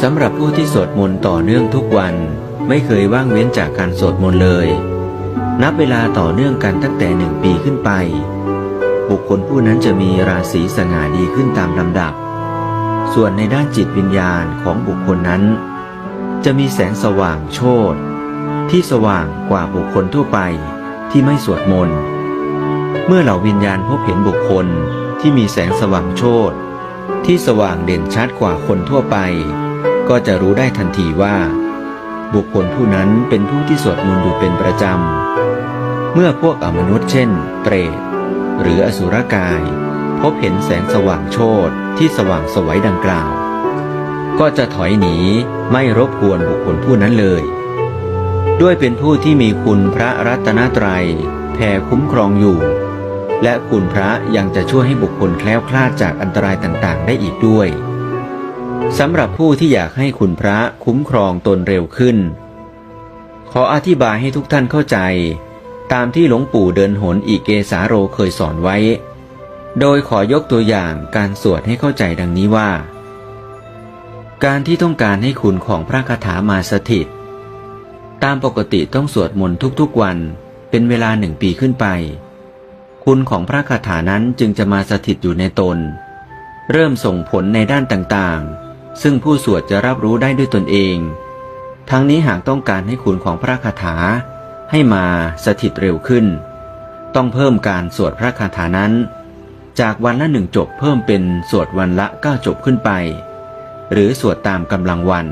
สำหรับผู้ที่สวดมนต์ต่อเนื่องทุกวัน ไม่เคยว่างเว้นจากการสวดมนต์เลย นับเวลาต่อเนื่องกันตั้งแต่หนึ่งปีขึ้นไป บุคคลผู้นั้นจะมีราศีสง่าดีขึ้นตามลำดับ ส่วนในด้านจิตวิญญาณของบุคคลนั้น จะมีแสงสว่างโชตที่สว่างกว่าบุคคลทั่วไปที่ไม่สวดมนต์ เมื่อเหล่าวิญญาณพบเห็นบุคคลที่มีแสงสว่างโชต ที่สว่างเด่นชัดกว่าคนทั่วไป ก็จะรู้ได้ทันทีว่า บุคคลผู้นั้นเป็นผู้ที่สวดมนต์อยู่เป็นประจำ เมื่อพวกอมนุษย์เช่น เปรต หรืออสุรกาย พบเห็นแสงสว่างโชตที่สว่างสวัยดังกล่าว ก็จะถอยหนีไม่รบกวนบุคคลผู้นั้นเลยด้วยเป็นผู้ที่มีคุณพระรัตนตรัยแผ่คุ้มครองอยู่ และคุณพระยังจะช่วยให้บุคคลแคล้วคลาดจากอันตรายต่างๆ ได้อีกด้วยสำหรับผู้ที่อยากให้คุณพระคุ้มครองตนเร็วขึ้น ขออธิบายให้ทุกท่านเข้าใจ ตามที่หลวงปู่เดินหนอีกเกสาโรเคยสอนไว้ โดยขอยกตัวอย่างการสวดให้เข้าใจดังนี้ว่า การที่ต้องการให้คุณของพระคาถามาสถิต ตามปกติต้องสวดมนต์ทุกๆวันเป็นเวลาหนึ่งปีขึ้นไป คุณของพระคาถานั้นจึงจะมาสถิตอยู่ในตน เริ่มส่งผลในด้านต่างๆ ซึ่งผู้สวดจะรับรู้ได้ด้วยตนเอง ทั้งนี้หากต้องการให้คุณของพระคาถา ให้มาสถิตเร็วขึ้น ต้องเพิ่มการสวดพระคาถานั้น จากวันละหนึ่งจบเพิ่มเป็นสวดวันละเก้าจบขึ้นไป หรือสวดตามกำลังวัน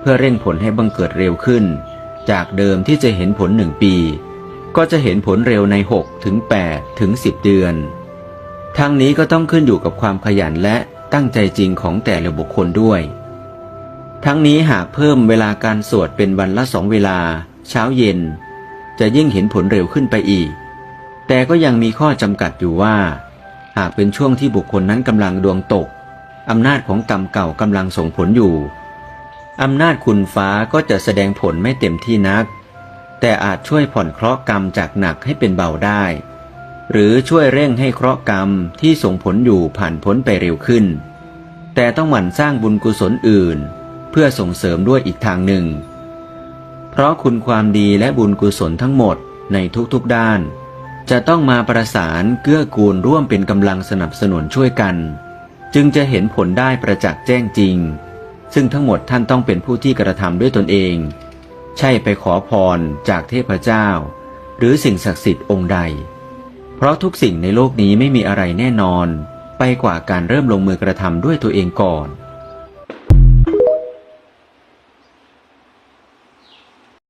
เพื่อเร่งผลให้บังเกิดเร็วขึ้น จากเดิมที่จะเห็นผลหนึ่งปี ก็จะเห็นผลเร็วใน 6 ถึง 8 ถึง 10 เดือน ทั้งนี้ก็ต้องขึ้นอยู่กับความขยันและตั้งใจจริงของแต่ละบุคคลด้วย ทั้งนี้หากเพิ่มเวลาการสวดเป็นวันละสองเวลา เช้าเย็น จะยิ่งเห็นผลเร็วขึ้นไปอีก แต่ก็ยังมีข้อจำกัดอยู่ว่า หากเป็นช่วงที่บุคคลนั้นกำลังดวงตกอำนาจของกรรมเก่ากำลังส่งผลอยู่ อำนาจคุณฟ้าก็จะแสดงผลไม่เต็มที่นัก แต่อาจช่วยผ่อนเคราะห์กรรมจากหนักให้เป็นเบาได้ หรือช่วยเร่งให้เคราะห์กรรมที่ส่งผลอยู่ผ่านพ้นไปเร็วขึ้น แต่ต้องหมั่นสร้างบุญกุศลอื่น เพื่อส่งเสริมด้วยอีกทางหนึ่ง เพราะคุณความดีและบุญกุศลทั้งหมดในทุกๆด้าน จะต้องมาประสานเกื้อกูลร่วมเป็นกำลังสนับสนุนช่วยกัน จึงจะเห็นผลได้ประจักษ์แจ้งจริง ซึ่งทั้งหมดท่านต้องเป็นผู้ที่กระทำด้วยตนเอง ใช่ไปขอพรจากเทพเจ้า หรือสิ่งศักดิ์สิทธิ์องค์ใด เพราะทุกสิ่งในโลกนี้ไม่มีอะไรแน่นอน ไปกว่าการเริ่มลงมือกระทำด้วยตัวเองก่อน